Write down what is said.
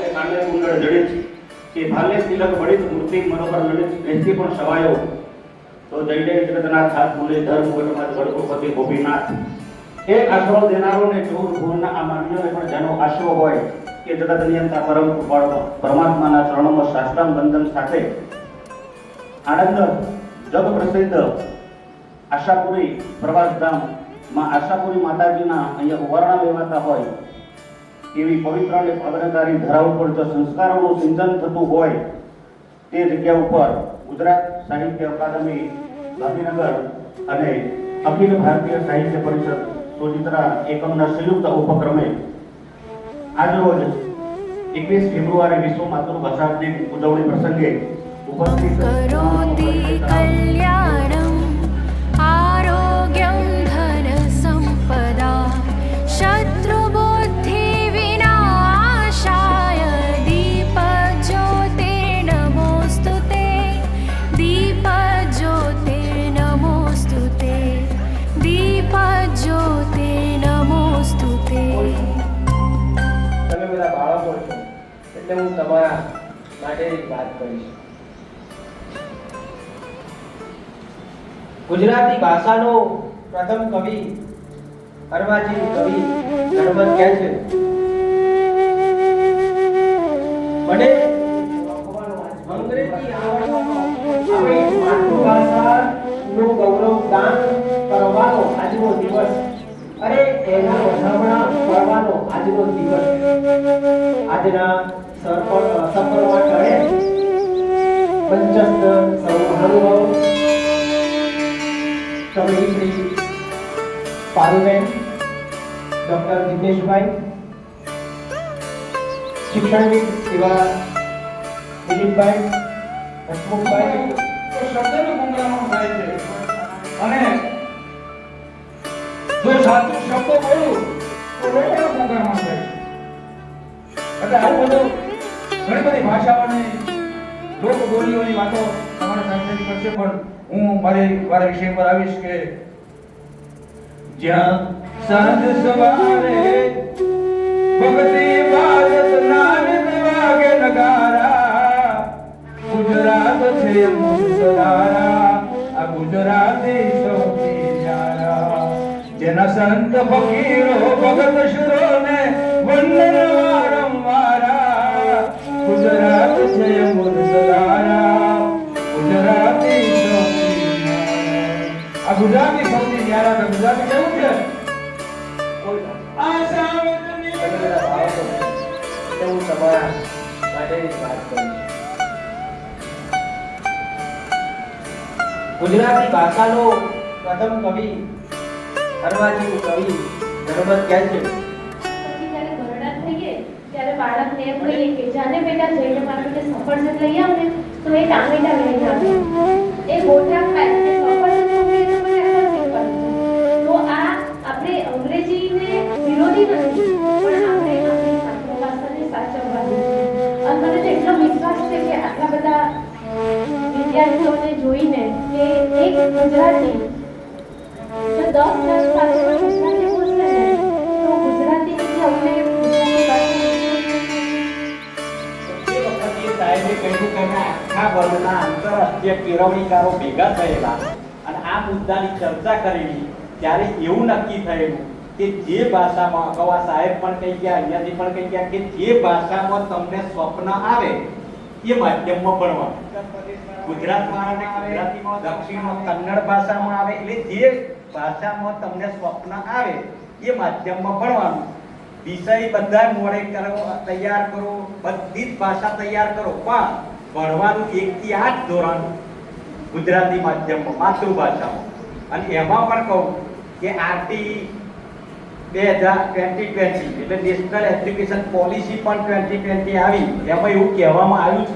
કે કાંડે કુંડળ જડિત કે ભાલે તિલક બળિત મૂર્તિ મનોહર લલિત એથી પણ સવાયો. તો જય જય જગતનાથ હાથ મૂલે ધર્મ ગોટમાં ગણપતિ ગોપીનાથ. એક આશરો દેનારો ને ચૌદ ભુવનના આ માનવીઓને પણ જેનો આશરો હોય કે જગત નિયંતા પરમ કૃપાળ પરમાત્માના ચરણોમાં સાષ્ટાંગ બંધન સાથે. આનંદ, જગ પ્રસિદ્ધ આશાપુરી પ્રવાસધામમાં આશાપુરી માતાજીના અહીંયા ઉવારણા લેવાતા હોય. એવી પવિત્ર અને પવિત્રતાની ધરા ઉપર જો સંસ્કારોનું સિંચન થતું હોય તે જગ્યા ઉપર ગુજરાત સાહિત્ય અકાદમી ગાંધીનગર અને અખિલ ભારતીય સાહિત્ય પરિષદ સોજિત્રા એકમના સંયુક્ત ઉપક્રમે આજરોજ એકવીસ ફેબ્રુઆરી વિશ્વ માતૃભાષા દિન ઉજવણી પ્રસંગે ઉપસ્થિત કલ્યાણ. છું છો એટલે હું તમારા માટે વાત કરીશ. ગુજરાતી ભાષાનો પ્રથમ કવિ અરવાજી કવિ ગણપત કહે છે, મને એના વધામણા કરવાનો આજનો દિવસ. આજના સરપણ સફરમાં ચડે પંચસ્થ સૌ મહાનુભાવો શ્રી પારુબેન, ડોક્ટર દિનેશભાઈ શિક્ષણવિદ એવા દિલીપભાઈ, હસમુખભાઈ. શબ્દનું ગુંગરામણ થાય છે. જો સાચું શબ્દ બોલું તો લોકોનું ગુંગરામણ થાય એટલે આવું બધું ઘણી બધી ભાષાઓને લોક બોલીઓની વાતો તમારે સાંભળવી પડશે પણ હું મારી મારા વિષય પર આવીશ કે જ્યાં સાંજ સવારે ભક્તિ ભારત નાનક વાગે નગારા, ગુજરાત છે મુસલારા આ ગુજરાતી સૌથી ન્યારા જેના સંત ફકીરો ભગત શુરો ને વંદન વારંવારા ગુજરાત જય મુસલારા ગુજરાતી આ ગુજરાતી ભક્તિ ન્યારા ગુજરાતી કેવું છે. ગુજરાતી ભાષાનો પ્રથમ કવિ અર્વાચીન કવિ નર્મદ કહે છે? લઈ ને, તો એ લઈને આવે. તો આ આપણે અંગ્રેજીને વિરોધી નથી મને એટલો વિશ્વાસ છે કે આટલા બધા વિદ્યાર્થીઓને જોઈને કે એક ગુજરાતી ભેગા થયેલા અને આ મુદ્દાની ચર્ચા કરેલી ત્યારે એવું નક્કી થયેલું કે જે ભાષામાં અગાઉ સાહેબ પણ કહી ગયા અહીંયાથી પણ કહી ગયા કે જે ભાષામાં તમને સ્વપ્ન આવે એ માધ્યમમાં ભણવાનું ગુજરાતીમાં, દક્ષિણમાં, કન્નડ ભાષામાં આવે, એટલે જે ભાષામાં તમને સ્વપ્ન આવે એ માધ્યમમાં ભણવાનું. વિષય બધા મોડે કરો, તૈયાર કરો, બધી જ ભાષા તૈયાર કરો, પણ ભણવાનું એક થી આઠ ધોરણ ગુજરાતી માધ્યમમાં, માતૃભાષામાં. અને એમાં પણ કહું કે આરટી બે હજાર ટ્વેન્ટી ટ્વેન્ટી એટલે નેશનલ એજ્યુકેશન પોલિસી પણ ટ્વેન્ટી ટ્વેન્ટી આવી. એમાં એવું કહેવામાં આવ્યું છે